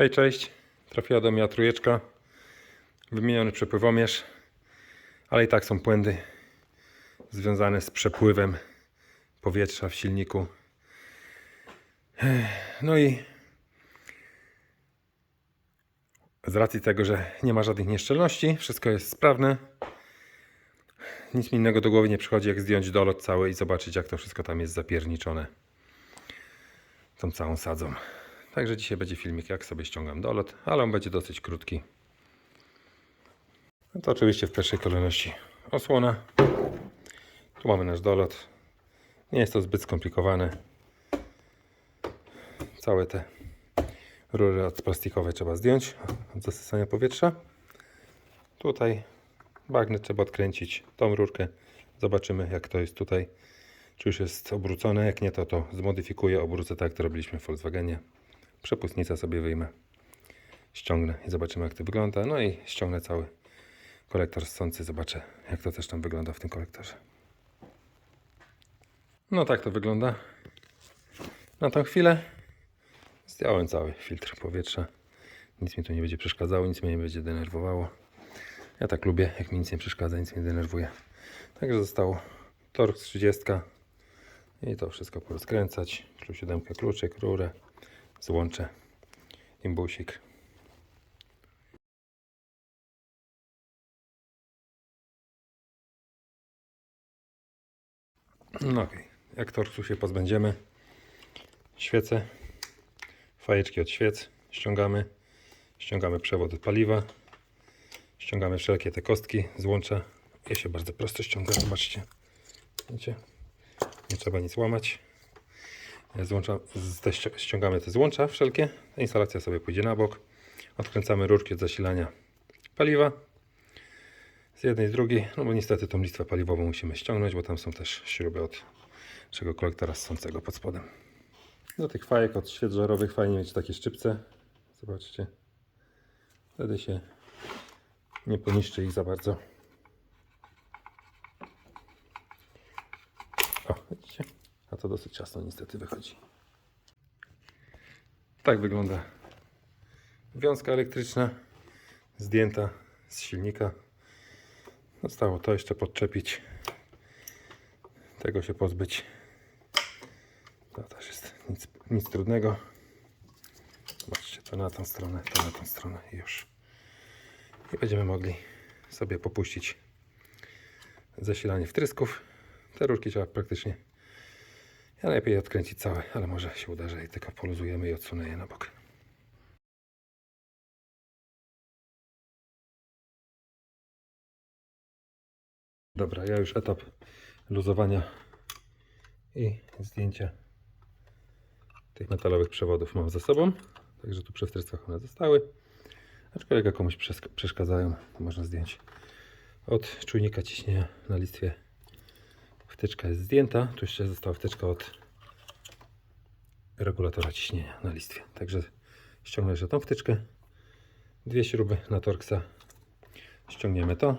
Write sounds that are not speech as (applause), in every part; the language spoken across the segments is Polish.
Hej, cześć. Trafiła do mnie trójeczka. Wymieniony przepływomierz. Ale i tak są błędy związane z przepływem powietrza w silniku. No i z racji tego, że nie ma żadnych nieszczelności, wszystko jest sprawne. Nic mi innego do głowy nie przychodzi, jak zdjąć dolot cały i zobaczyć, jak to wszystko tam jest zapierniczone tą całą sadzą. Także dzisiaj będzie filmik, jak sobie ściągam dolot, ale on będzie dosyć krótki. No to oczywiście w pierwszej kolejności osłona. Tu mamy nasz dolot. Nie jest to zbyt skomplikowane. Całe te rury od plastikowe trzeba zdjąć od zasysania powietrza. Tutaj bagnet trzeba odkręcić tą rurkę. Zobaczymy jak to jest tutaj. Czy już jest obrócone? Jak nie, to to zmodyfikuję, obrócę tak, jak to robiliśmy w Volkswagenie. Przepustnicę sobie wyjmę, ściągnę i zobaczymy, jak to wygląda. No i ściągnę cały kolektor ssący, zobaczę, jak to też tam wygląda w tym kolektorze. No tak to wygląda. Na tą chwilę zdjąłem cały filtr powietrza. Nic mi tu nie będzie przeszkadzało, nic mnie nie będzie denerwowało. Ja tak lubię, jak mi nic nie przeszkadza, nic mnie nie denerwuje. Także zostało Torx 30 i to wszystko porozkręcać. Klucz 7, kluczyk, rurę, złączę, imbusik. No okej, jak torksu się pozbędziemy, świece, fajeczki od świec ściągamy, ściągamy przewód od paliwa, ściągamy wszelkie te kostki, złącza. Je się bardzo prosto ściąga, zobaczcie. Widzicie? Nie trzeba nic łamać. Złącza, ściągamy te złącza wszelkie. Ta instalacja sobie pójdzie na bok. Odkręcamy rurki od zasilania paliwa. Z jednej, z drugiej. No bo niestety tą listwę paliwową musimy ściągnąć, bo tam są też śruby od naszego kolektora ssącego pod spodem. Do tych fajek od świec żarowych fajnie mieć takie szczypce. Zobaczcie. Wtedy się nie poniszczy ich za bardzo. O, widzicie? A to dosyć ciasno niestety wychodzi. Tak wygląda wiązka elektryczna zdjęta z silnika. Zostało to jeszcze podczepić. Tego się pozbyć. To też jest nic, nic trudnego. Zobaczcie, to na tą stronę, to na tą stronę i już. I będziemy mogli sobie popuścić zasilanie wtrysków. Te rurki trzeba praktycznie ja lepiej je odkręcić całe, ale może się uda, że tylko poluzujemy i odsunę je na bok. Dobra, ja już etap luzowania i zdjęcia tych metalowych przewodów mam za sobą. Także tu przy one zostały. Aczkolwiek jak komuś przes- przeszkadzają, to można zdjąć. Od czujnika ciśnienia na listwie wtyczka jest zdjęta. Tu jeszcze została wtyczka od regulatora ciśnienia na listwie. Także ściągnę jeszcze tą wtyczkę. Dwie śruby na Torxa. Ściągniemy to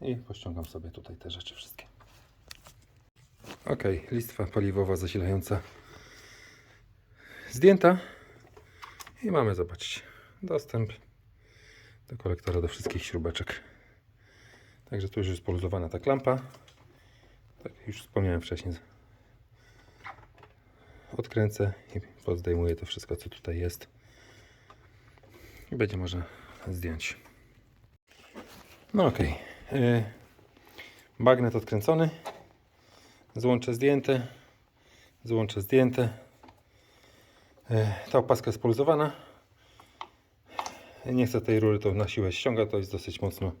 i pościągam sobie tutaj te rzeczy wszystkie. Ok, listwa paliwowa zasilająca zdjęta i mamy, zobaczcie, dostęp do kolektora do wszystkich śrubeczek. Także tu już jest poluzowana ta klampa. Tak już wspomniałem wcześniej. Odkręcę i pozdejmuję to wszystko, co tutaj jest. I będzie można zdjąć. No ok. Bagnet odkręcony. Złącze zdjęte. Złącze zdjęte. Y, Ta opaska jest poluzowana. Nie chcę tej rury to na siłę ściąga, to jest dosyć mocno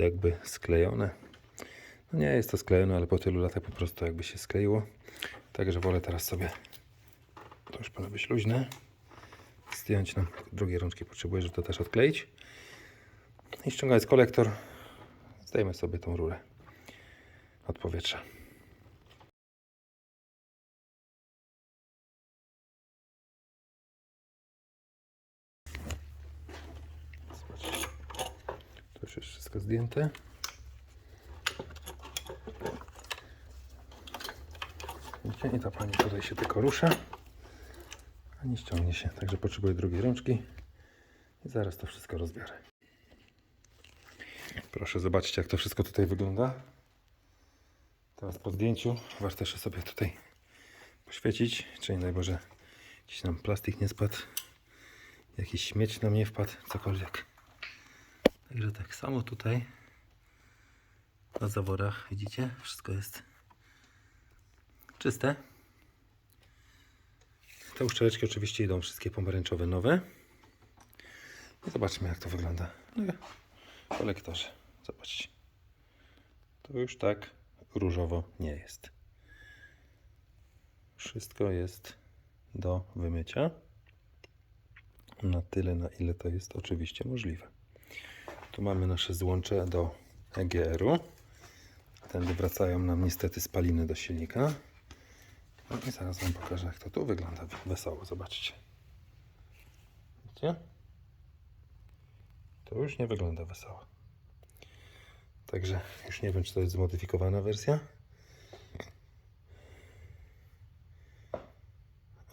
jakby sklejone. No nie jest to sklejone, ale po tylu latach po prostu jakby się skleiło. Także wolę teraz sobie, to już powinno być luźne, zdjąć nam drugie rączki potrzebuję, żeby to też odkleić. I ściągając kolektor, zdejmę sobie tą rurę od powietrza. Zobaczcie. To już jest wszystko zdjęte. I ta pani tutaj się tylko rusza, a nie ściągnie się. Także potrzebuję drugiej rączki i zaraz to wszystko rozbiorę. Proszę zobaczcie, jak to wszystko tutaj wygląda. Teraz po zdjęciu warto jeszcze sobie tutaj poświecić, czy nie daj Boże, jakiś nam plastik nie spadł, jakiś śmieć nam nie wpadł, cokolwiek. Także tak samo tutaj na zaworach, widzicie, wszystko jest czyste. Te uszczeleczki oczywiście idą wszystkie pomarańczowe, nowe. I zobaczmy jak to wygląda. No, po lektorze. Zobaczcie. To już tak różowo nie jest. Wszystko jest do wymycia. Na tyle, na ile to jest oczywiście możliwe. Tu mamy nasze złącze do EGR-u. Tędy wracają nam niestety spaliny do silnika. No i zaraz Wam pokażę, jak to tu wygląda wesoło. Zobaczcie. Widzicie? To już nie wygląda wesoło. Także już nie wiem, czy to jest zmodyfikowana wersja.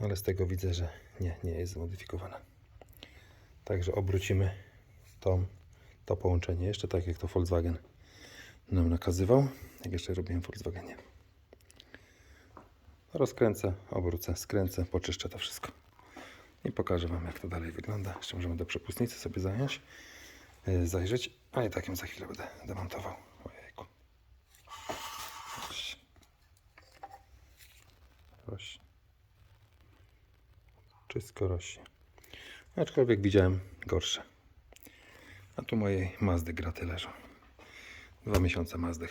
Ale z tego widzę, że nie, nie jest zmodyfikowana. Także obrócimy to, to połączenie jeszcze tak, jak to Volkswagen nam nakazywał, jak jeszcze robiłem w Volkswagenie. Rozkręcę, obrócę, skręcę, poczyszczę to wszystko. I pokażę Wam, jak to dalej wygląda. Jeszcze możemy do przepustnicy sobie zająć, yy, zajrzeć, a i tak ją za chwilę będę demontował. Ojejku. Rośnie. Wszystko rośnie. Aczkolwiek widziałem gorsze. A tu mojej Mazdy graty leżą. Dwa miesiące Mazdy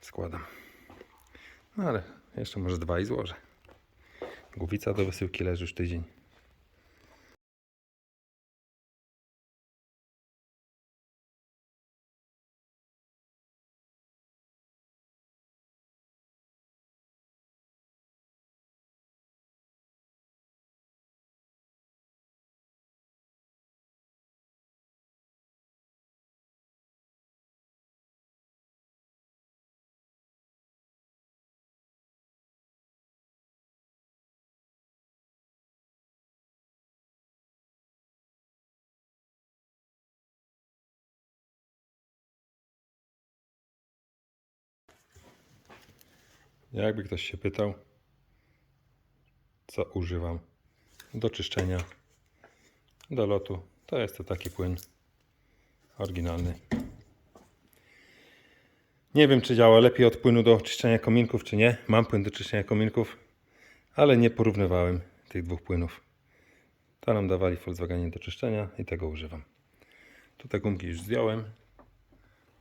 składam. No ale jeszcze może dwa i złożę. Głowica do wysyłki leży już tydzień. Jakby ktoś się pytał, co używam do czyszczenia, do lotu, to jest to taki płyn oryginalny. Nie wiem, czy działa lepiej od płynu do czyszczenia kominków, czy nie. Mam płyn do czyszczenia kominków, ale nie porównywałem tych dwóch płynów. To nam dawali Volkswagenie do czyszczenia i tego używam. Tutaj gumki już zdjąłem.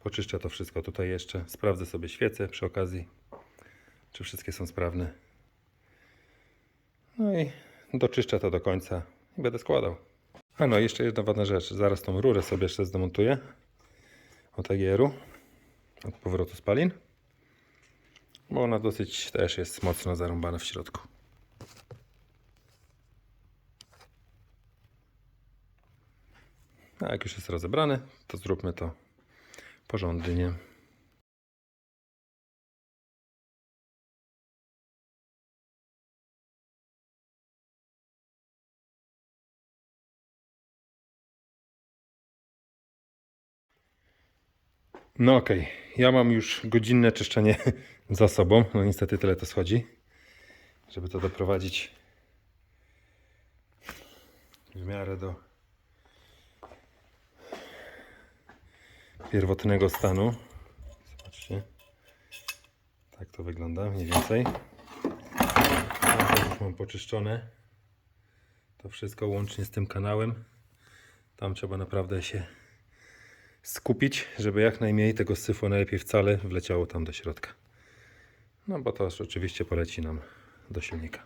Poczyszczę to wszystko tutaj jeszcze. Sprawdzę sobie świece przy okazji, wszystkie są sprawne. No i doczyszczę to do końca i będę składał. A no, jeszcze jedna ważna rzecz. Zaraz tą rurę sobie jeszcze zdemontuję od AGR-u, od powrotu spalin, bo ona dosyć też jest mocno zarąbana w środku. A jak już jest rozebrane, to zróbmy to porządnie. No okej, ja mam już godzinne czyszczenie (laughs) za sobą. No niestety tyle to schodzi, żeby to doprowadzić w miarę do pierwotnego stanu. Zobaczcie, tak to wygląda mniej więcej. Już mam poczyszczone to wszystko łącznie z tym kanałem. Tam trzeba naprawdę się skupić, żeby jak najmniej tego syfu, najlepiej wcale, wleciało tam do środka. No bo to oczywiście poleci nam do silnika.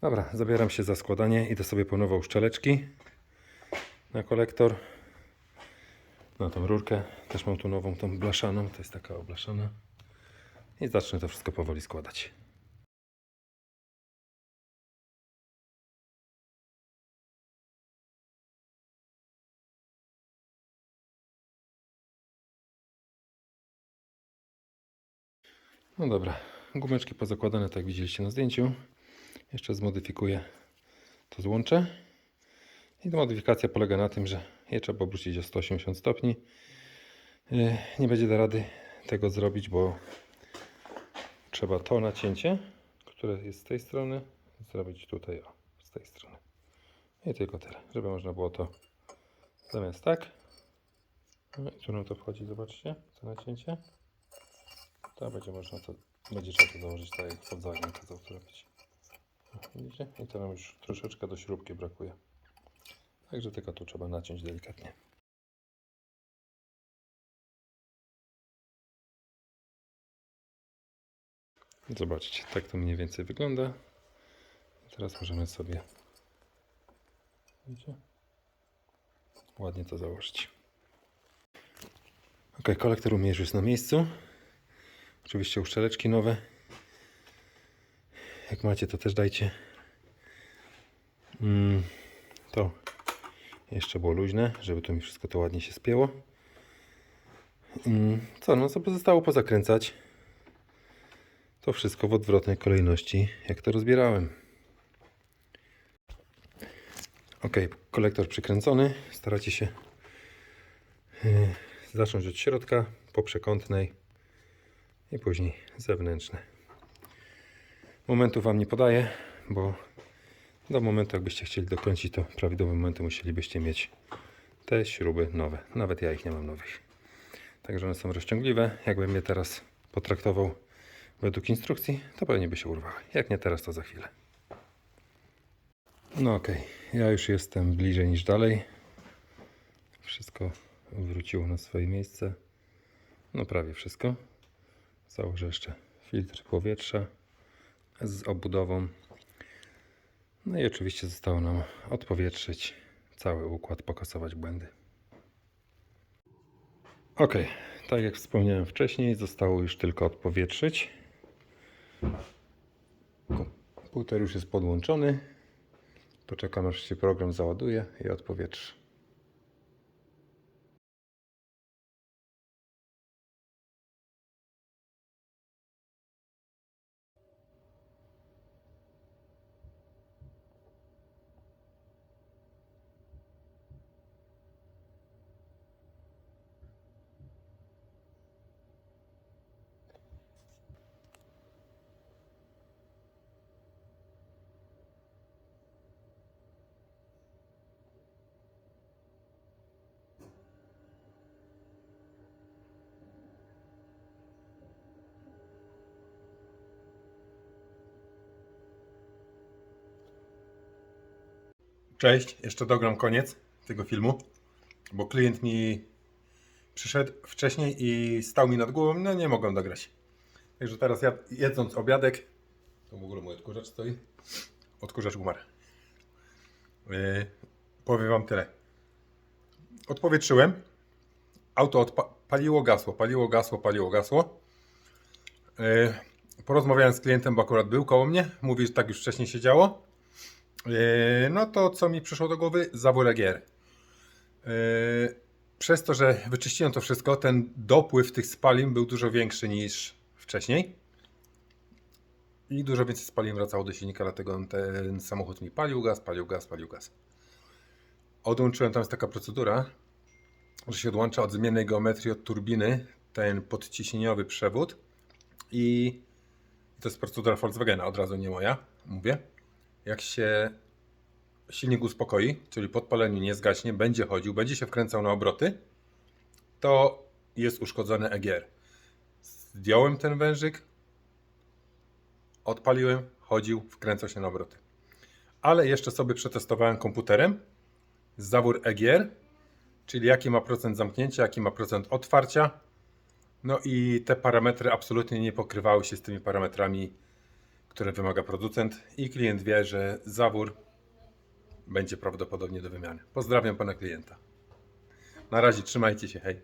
Dobra, zabieram się za składanie. Idę sobie po nowe uszczeleczki na kolektor. Na tą rurkę. Też mam tu nową, tą blaszaną. To jest taka oblaszana. I zacznę to wszystko powoli składać. No dobra, gumeczki pozakładane, tak jak widzieliście na zdjęciu. Jeszcze zmodyfikuję to złącze. I ta modyfikacja polega na tym, że je trzeba obrócić o 180 stopni. Yy, Nie będzie da rady tego zrobić, bo trzeba to nacięcie, które jest z tej strony, zrobić tutaj, o, z tej strony. I tylko tyle, żeby można było to zamiast tak. No i tu nam to wchodzi, zobaczcie, to nacięcie. To będzie można to, będzie trzeba to założyć tak jak kazał to robić. O, Widzicie? I to nam już troszeczkę do śrubki brakuje. Także tylko tu trzeba naciąć delikatnie. Zobaczcie, tak to mniej więcej wygląda. Teraz możemy sobie widzicie? ładnie to założyć. Ok, kolektor już jest na miejscu. Oczywiście uszczeleczki nowe. Jak macie, to też dajcie. Mm, to jeszcze było luźne, żeby tu mi wszystko to ładnie się spięło. Mm, co, no co pozostało pozakręcać. To wszystko w odwrotnej kolejności, jak to rozbierałem. Ok, kolektor przykręcony. Staracie się yy, zacząć od środka, po przekątnej i później zewnętrzne. Momentu Wam nie podaję, bo do momentu, jakbyście chcieli dokończyć to prawidłowe momenty, musielibyście mieć te śruby nowe. Nawet ja ich nie mam nowych. Także one są rozciągliwe. Jakbym je teraz potraktował według instrukcji, to pewnie by się urwały. Jak nie teraz, to za chwilę. No okej, ja już jestem bliżej niż dalej. Wszystko wróciło na swoje miejsce. No prawie wszystko. Założę jeszcze filtr powietrza z obudową. No i oczywiście zostało nam odpowietrzyć cały układ, pokasować błędy. Ok, tak jak wspomniałem wcześniej, zostało już tylko odpowietrzyć. Komputer już jest podłączony. Poczekam aż się program załaduje i odpowietrzy. Cześć, jeszcze dogram koniec tego filmu, bo klient mi przyszedł wcześniej i stał mi nad głową, no nie mogłem dograć. Także teraz ja, jedząc obiadek, to w ogóle mój odkurzacz stoi, odkurzacz umarł. Yy, powiem Wam tyle. Odpowietrzyłem, auto paliło, gasło, paliło, gasło, paliło, gasło. Yy, porozmawiałem z klientem, bo akurat był koło mnie, mówi, że tak już wcześniej się działo. Yy, No to co mi przyszło do głowy? Zawór gier. Yy, Przez to, że wyczyściłem to wszystko, ten dopływ tych spalin był dużo większy niż wcześniej. I dużo więcej spalin wracało do silnika, dlatego ten samochód mi palił gaz, palił gaz, palił gaz. Odłączyłem, tam jest taka procedura, że się odłącza od zmiennej geometrii od turbiny ten podciśnieniowy przewód i to jest procedura Volkswagena, od razu nie moja, mówię jak się silnik uspokoi, czyli podpaleniu nie zgaśnie, będzie chodził, będzie się wkręcał na obroty, to jest uszkodzony EGR. Zdjąłem ten wężyk, odpaliłem, chodził, wkręcał się na obroty. Ale jeszcze sobie przetestowałem komputerem zawór EGR, czyli jaki ma procent zamknięcia, jaki ma procent otwarcia. No i te parametry absolutnie nie pokrywały się z tymi parametrami które wymaga producent i klient wie, że zawór będzie prawdopodobnie do wymiany. Pozdrawiam pana klienta. Na razie trzymajcie się, hej.